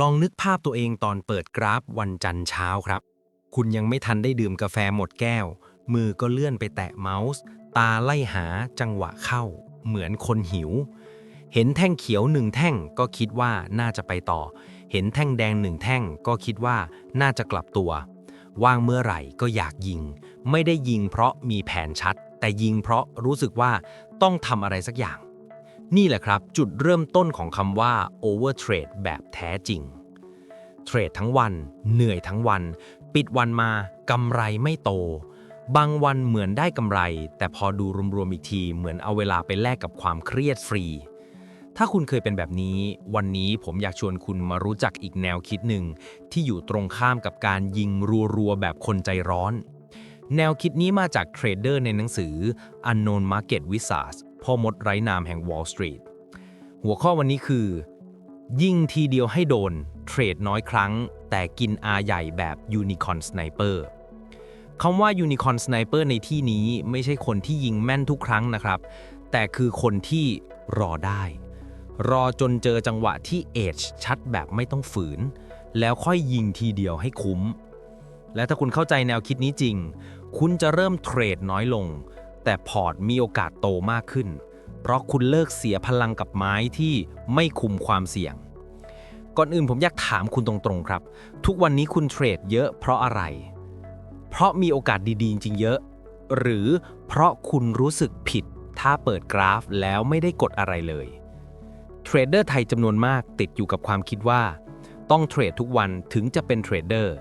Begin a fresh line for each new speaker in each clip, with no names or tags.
ลองนึกภาพตัวเองตอนเปิดกราฟวันจันทร์เช้าครับ คุณยังไม่ทันได้ดื่มกาแฟหมดแก้ว มือก็เลื่อนไปแตะเมาส์ ตาไล่หาจังหวะเข้า เหมือนคนหิว เห็นแท่งเขียวหนึ่งแท่งก็คิดว่าน่าจะไปต่อ เห็นแท่งแดงหนึ่งแท่งก็คิดว่าน่าจะกลับตัว ว่างเมื่อไหร่ก็อยากยิง ไม่ได้ยิงเพราะมีแผนชัด แต่ยิงเพราะรู้สึกว่าต้องทำอะไรสักอย่าง นี่แหละครับจุดเริ่มต้นของคำว่า overtrade แบบแท้จริง เทรดทั้งวัน เหนื่อยทั้งวัน ปิดวันมากำไรไม่โต บางวันเหมือนได้กำไร แต่พอดูรวมๆอีกทีเหมือนเอาเวลาไปแลกกับความเครียดฟรี ถ้าคุณเคยเป็นแบบนี้ วันนี้ผมอยากชวนคุณมารู้จักอีกแนวคิดหนึ่ง ที่อยู่ตรงข้ามกับการยิงรัวๆแบบคนใจร้อนแนวคิดนี้มาจากเทรดเดอร์ในหนังสือ Unknown Market Wizards พ่อมดไร้นามแห่ง Wall Street หัวข้อวันนี้คือ ยิงทีเดียวให้โดน เทรดน้อยครั้ง แต่กินอาใหญ่แบบ Unicorn Sniper คำว่า Unicorn Sniper ในที่นี้ไม่ใช่คนที่ยิงแม่นทุกครั้งนะครับ แต่คือคนที่รอได้ รอจนเจอจังหวะที่เอจชัดแบบไม่ต้องฝืน แล้วค่อยยิงทีเดียวให้คุ้ม และถ้าคุณเข้าใจแนวคิดนี้จริง คุณจะเริ่มเทรดน้อยลง แต่พอร์ตมีโอกาสโตมากขึ้น เพราะคุณเลิกเสียพลังกับไม้ที่ไม่คุมความเสี่ยง ก่อนอื่นผมอยากถามคุณตรงๆครับ ทุกวันนี้คุณเทรดเยอะเพราะอะไร เพราะมีโอกาสดีๆ จริงเยอะ หรือเพราะคุณรู้สึกผิดถ้าเปิดกราฟแล้วไม่ได้กดอะไรเลย เทรดเดอร์ไทยจำนวนมากติดอยู่กับความคิดว่า ต้องเทรดทุกวันถึงจะเป็นเทรดเดอร์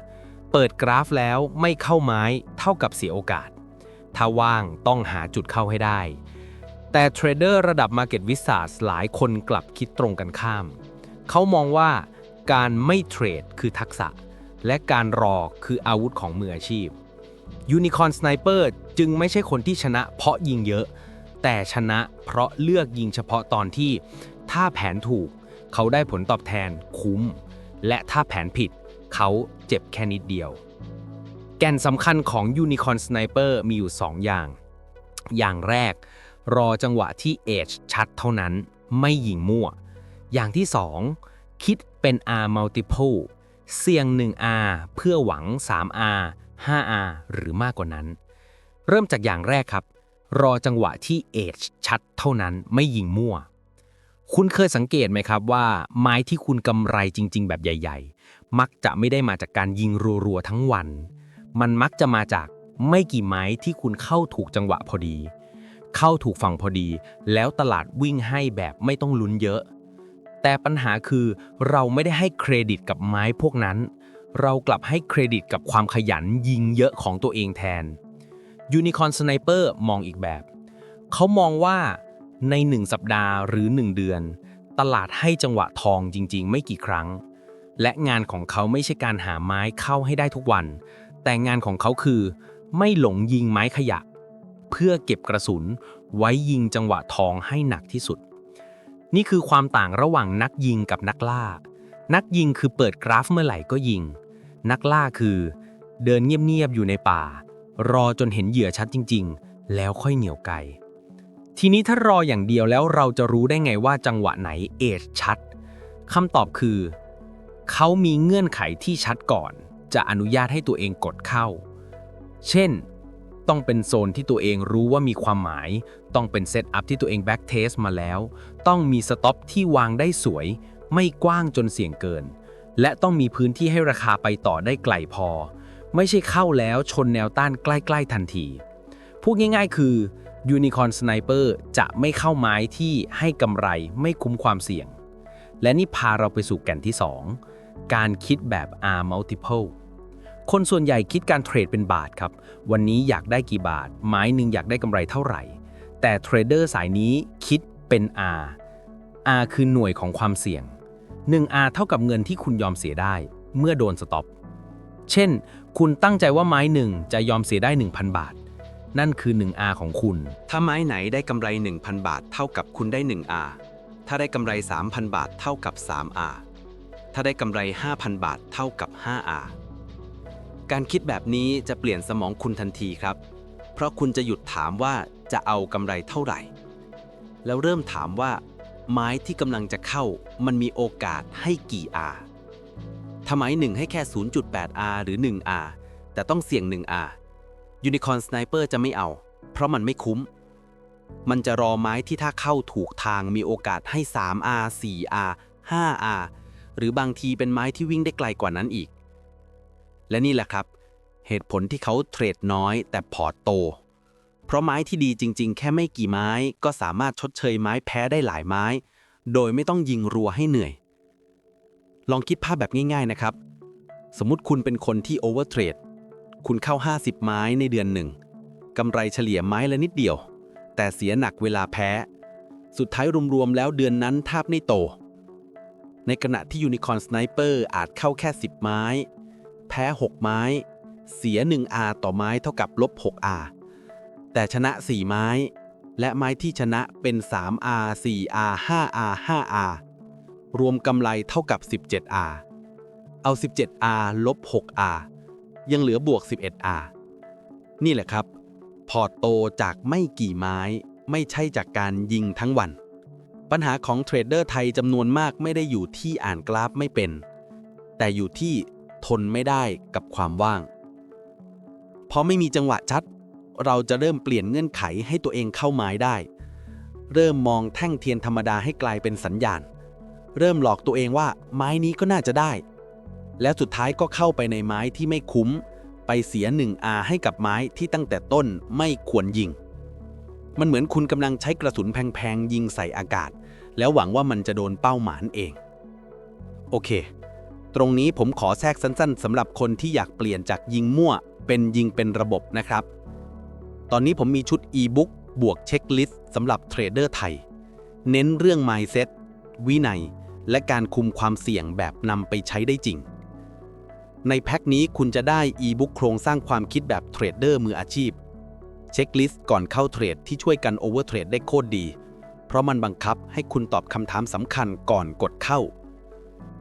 เปิดกราฟแล้วไม่เข้าไม้เท่ากับเสียโอกาส ถ้าว่างต้องหาจุดเข้าให้ได้ แต่เทรดเดอร์ระดับ Market w i z a r d หลายคนกลับคิดตรงกันข้าม เขามองว่าการไม่เทรดคือทักษะ และการรอคืออาวุธของมืออาชีพ Unicorn Sniper จึงไม่ใช่คนที่ชนะเพราะยิงเยอะ แต่ชนะเพราะเลือกยิงเฉพาะตอนที่ ถ้าแผนถูก เขาได้ผลตอบแทนคุ้ม และถ้าแผนผิด เขาเจ็บแค่นิดเดียว แก่นสำคัญของ Unicorn Sniper มีอยู่ 2 อย่าง อย่างแรก รอจังหวะที่เอจชัดเท่านั้น ไม่ยิงมั่ว อย่างที่ 2 คิดเป็น R multiple เสี่ยง 1R เพื่อหวัง 3R 5R หรือมากกว่านั้น เริ่มจากอย่างแรกครับ รอจังหวะที่เอจชัดเท่านั้นไม่ยิงมั่ว คุณเคยสังเกตไหมครับว่า ไม้ที่คุณกำไรจริง ๆ แบบใหญ่ ๆ มักจะไม่ได้มาจากการยิงรัวๆทั้งวัน มันมักจะมาจากไม่กี่ไม้ที่คุณเข้าถูกจังหวะพอดี เข้าถูกฝั่งพอดี แล้วตลาดวิ่งให้แบบไม่ต้องลุ้นเยอะ แต่ปัญหาคือเราไม่ได้ให้เครดิตกับไม้พวกนั้น เรากลับให้เครดิตกับความขยันยิงเยอะของตัวเองแทน Unicorn Sniper มองอีกแบบ เขามองว่าใน 1 สัปดาห์หรือ 1 เดือน ตลาดให้จังหวะทองจริง ๆ ไม่กี่ครั้ง และงานของเขาไม่ใช่การหาไม้เข้าให้ได้ทุกวัน แต่งานของเขาคือ ไม่หลงยิงไม้ขยะ เพื่อเก็บกระสุนไว้ยิงจังหวะทองให้หนักที่สุด นี่คือความต่างระหว่างนักยิงกับนักล่า นักยิงคือเปิดกราฟเมื่อไหร่ก็ยิง นักล่าคือ เดินเงียบๆอยู่ในป่า รอจนเห็นเหยื่อชัดจริง ๆ แล้วค่อยเหนี่ยวไกทีนี้ถ้ารออย่างเดียวแล้วเราจะรู้ได้ไงว่าจังหวะไหนเอจชัดคำตอบคือ เขามีเงื่อนไขที่ชัดก่อน จะอนุญาตให้ตัวเองกดเข้า เช่น ต้องเป็นโซนที่ตัวเองรู้ว่ามีความหมาย ต้องเป็นเซตอัพที่ตัวเองแบ็กเทสมาแล้ว ต้องมีสต็อปที่วางได้สวย ไม่กว้างจนเสี่ยงเกิน และต้องมีพื้นที่ให้ราคาไปต่อได้ไกลพอ ไม่ใช่เข้าแล้วชนแนวต้านใกล้ ๆ ทันที พูดง่ายๆ คือ Unicorn Sniper จะไม่เข้าไม้ที่ให้กำไรไม่คุ้มความเสี่ยง และนี่พาเราไปสู่แก่นที่ 2 การคิดแบบ R multiple คนส่วนใหญ่คิดการเทรดเป็นบาทครับ วันนี้อยากได้กี่บาท ไม้หนึ่งอยากได้กำไรเท่าไหร่ แต่เทรดเดอร์สายนี้คิดเป็น R R คือหน่วยของความเสี่ยง 1R เท่ากับเงินที่คุณยอมเสียได้ เมื่อโดนสต็อป เช่น คุณตั้งใจว่าไม้หนึ่งจะยอมเสียได้ 1,000 บาท นั่นคือ 1R ของคุณ
ถ้าไม้ไหนได้กำไร 1,000 บาท เท่ากับคุณได้ 1R ถ้าได้กำไร 3,000 บาท เท่ากับ 3R ถ้าได้กำไร 5,000 บาท เท่ากับ 5R การคิดแบบนี้จะเปลี่ยนสมองคุณทันทีครับ เพราะคุณจะหยุดถามว่าจะเอากำไรเท่าไหร่ แล้วเริ่มถามว่า ไม้ที่กำลังจะเข้ามันมีโอกาสให้กี่ R ทำไม1ให้แค่ 0.8R หรือ 1R แต่ต้องเสี่ยง 1R Unicorn Sniper จะไม่เอา เพราะมันไม่คุ้ม มันจะรอไม้ที่ถ้าเข้าถูกทางมีโอกาสให้ 3R 4R 5R หรือบางทีเป็นไม้ที่วิ่งได้ไกลกว่านั้นอีก และนี่แหละครับ เหตุผลที่เขาเทรดน้อย แต่พอร์ตโต เพราะไม้ที่ดีจริง ๆ แค่ไม่กี่ไม้ก็สามารถชดเชยไม้แพ้ได้หลายไม้ โดยไม่ต้องยิงรัวให้เหนื่อย ลองคิดภาพแบบง่าย ๆนะครับ สมมุติคุณเป็นคนที่โอเวอร์เทรดคุณเข้า 50 ไม้ในเดือนหนึ่งกำไรเฉลี่ยไม้ละนิดเดียว แต่เสียหนักเวลาแพ้ สุดท้ายรวมๆแล้วเดือนนั้นแทบไม่โต ในขณะที่ยูนิคอร์นสไนเปอร์อาจเข้าแค่ 10 ไม้ แพ้ 6 ไม้ เสีย 1R ต่อไม้เท่ากับลบ 6R แต่ชนะ 4 ไม้ และไม้ที่ชนะเป็น 3R 4R 5R 5R รวมกำไรเท่ากับ 17R เอา 17R ลบ 6R ยังเหลือบวก 11R นี่แหละครับ พอโตจากไม่กี่ไม้ ไม่ใช่จากการยิงทั้งวัน ปัญหาของเทรดเดอร์ไทยจำนวนมากไม่ได้อยู่ที่อ่านกราฟไม่เป็น แต่อยู่ที่ ทนไม่ได้กับความว่างพอไม่มีจังหวะชัด เราจะเริ่มเปลี่ยนเงื่อนไขให้ตัวเองเข้าไม้ได้ เริ่มมองแท่งเทียนธรรมดาให้กลายเป็นสัญญาณ เริ่มหลอกตัวเองว่าไม้นี้ก็น่าจะได้ แล้วสุดท้ายก็เข้าไปในไม้ที่ไม่คุ้ม ไปเสีย 1R ให้กับไม้ที่ตั้งแต่ต้นไม่ควรยิง มันเหมือนคุณกำลังใช้กระสุนแพงๆยิงใส่อากาศ แล้วหวังว่ามันจะโดนเป้าหมายเอง โอเค ตรงนี้ผมขอแทรกสั้นๆสำหรับคนที่อยากเปลี่ยนจากยิงมั่ว เป็นยิงเป็นระบบนะครับ ตอนนี้ผมมีชุด e-book บวกเช็คลิสต์สำหรับเทรดเดอร์ไทย เน้นเรื่อง mindset วินัย และการคุมความเสี่ยงแบบนำไปใช้ได้จริง ในแพ็คนี้คุณจะได้ e-book โครงสร้างความคิดแบบเทรดเดอร์มืออาชีพ เช็คลิสต์ก่อนเข้าเทรดที่ช่วยกันโอเวอร์เทรดได้โคตรดี เพราะมันบังคับให้คุณตอบคำถามสำคัญก่อนกดเข้า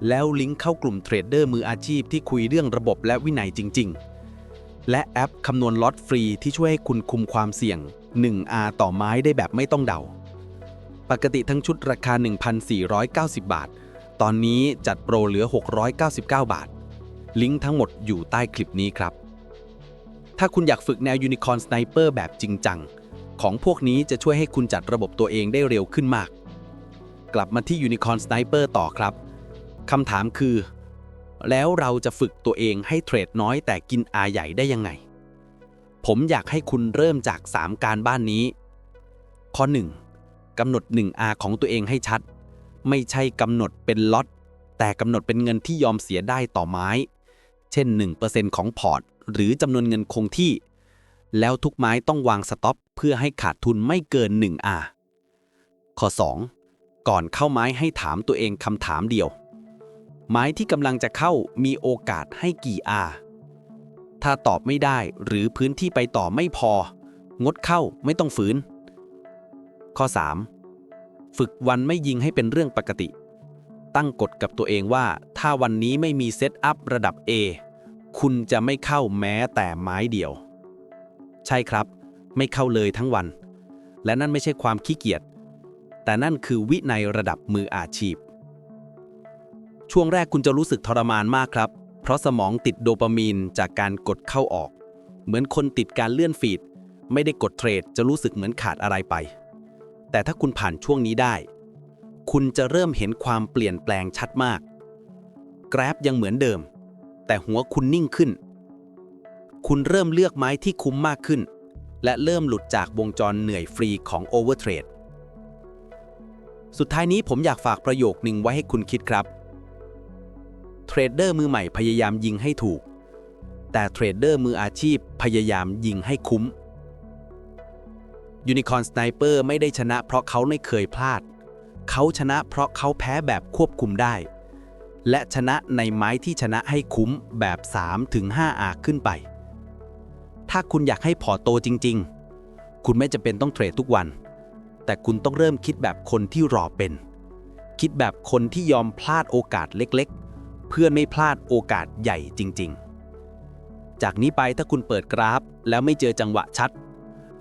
แล้วลิงก์เข้ากลุ่มเทรดเดอร์มืออาชีพที่คุยเรื่องระบบและวินัยจริง ๆ และแอปคำนวณล็อตฟรีที่ช่วยให้คุณคุมความเสี่ยง 1R ต่อไม้ได้แบบไม่ต้องเดา ปกติทั้งชุดราคา 1,490 บาท ตอนนี้จัดโปรเหลือ 699 บาท ลิงก์ทั้งหมดอยู่ใต้คลิปนี้ครับ ถ้าคุณอยากฝึกแนวยูนิคอร์นสไนเปอร์แบบจริงจังของพวกนี้จะช่วยให้คุณจัดระบบตัวเองได้เร็วขึ้นมาก กลับมาที่ยูนิคอร์นสไนเปอร์ต่อครับ คำถามคือ แล้วเราจะฝึกตัวเองให้เทรดน้อยแต่กินอาใหญ่ได้ยังไง ผมอยากให้คุณเริ่มจาก 3 การบ้านนี้ ข้อ 1. กำหนด 1R ของตัวเองให้ชัด ไม่ใช่กำหนดเป็นล็อต แต่กำหนดเป็นเงินที่ยอมเสียได้ต่อไม้ เช่น 1%ของพอร์ต หรือจำนวนเงินคงที่ แล้วทุกไม้ต้องวางสต็อปเพื่อให้ขาดทุนไม่เกิน 1R ข้อ 2. ก่อนเข้าไม้ให้ถามตัวเองคำถามเดียว ไม้ที่กำลังจะเข้ามีโอกาสให้กี่ R ถ้าตอบไม่ได้หรือพื้นที่ไปต่อไม่พอ งดเข้าไม่ต้องฝืน ข้อ 3. ฝึกวันไม่ยิงให้เป็นเรื่องปกติ ตั้งกฎกับตัวเองว่า ถ้าวันนี้ไม่มีเซตอัพระดับ A คุณจะไม่เข้าแม้แต่ไม้เดียว ใช่ครับ ไม่เข้าเลยทั้งวัน และนั่นไม่ใช่ความขี้เกียจแต่นั่นคือวินัยระดับมืออาชีพ ช่วงแรกคุณจะรู้สึกทรมานมากครับ เพราะสมองติดโดปามีนจากการกดเข้าออก เหมือนคนติดการเลื่อนฟีด ไม่ได้กดเทรดจะรู้สึกเหมือนขาดอะไรไป แต่ถ้าคุณผ่านช่วงนี้ได้ คุณจะเริ่มเห็นความเปลี่ยนแปลงชัดมาก กราฟยังเหมือนเดิม แต่หัวคุณนิ่งขึ้น คุณเริ่มเลือกไม้ที่คุ้มมากขึ้น และเริ่มหลุดจากวงจรเหนื่อยฟรีของโอเวอร์เทรด สุดท้ายนี้ผมอยากฝากประโยคนึงไว้ให้คุณคิดครับ รดเดอร์มือใหม่พยายามยิงให้ถูก แต่เทรดเดอร์มืออาชีพพยายามยิงให้คุ้มยูนิคอร์นสไนเปอร์ไม่ได้ชนะเพราะเขาไม่เคยพลาด เขาชนะเพราะเขาแพ้แบบควบคุมได้ และชนะในไม้ที่ชนะให้คุ้มแบบ 3-5 อาขึ้นไป ถ้าคุณอยากให้พอโตจริง ๆ คุณไม่จำเป็นต้องเทรดทุกวัน แต่คุณต้องเริ่มคิดแบบคนที่รอเป็น คิดแบบคนที่ยอมพลาดโอกาสเล็กๆ เพื่อไม่พลาดโอกาสใหญ่จริง ๆ จากนี้ไปถ้าคุณเปิดกราฟ แล้วไม่เจอจังหวะชัด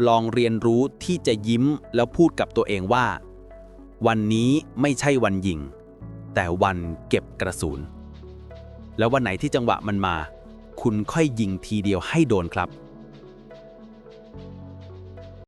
ลองเรียนรู้ที่จะยิ้มแล้วพูดกับตัวเองว่า วันนี้ไม่ใช่วันยิง แต่วันเก็บกระสุนแล้ววันไหนที่จังหวะมันมา คุณค่อยยิงทีเดียวให้โดนครับ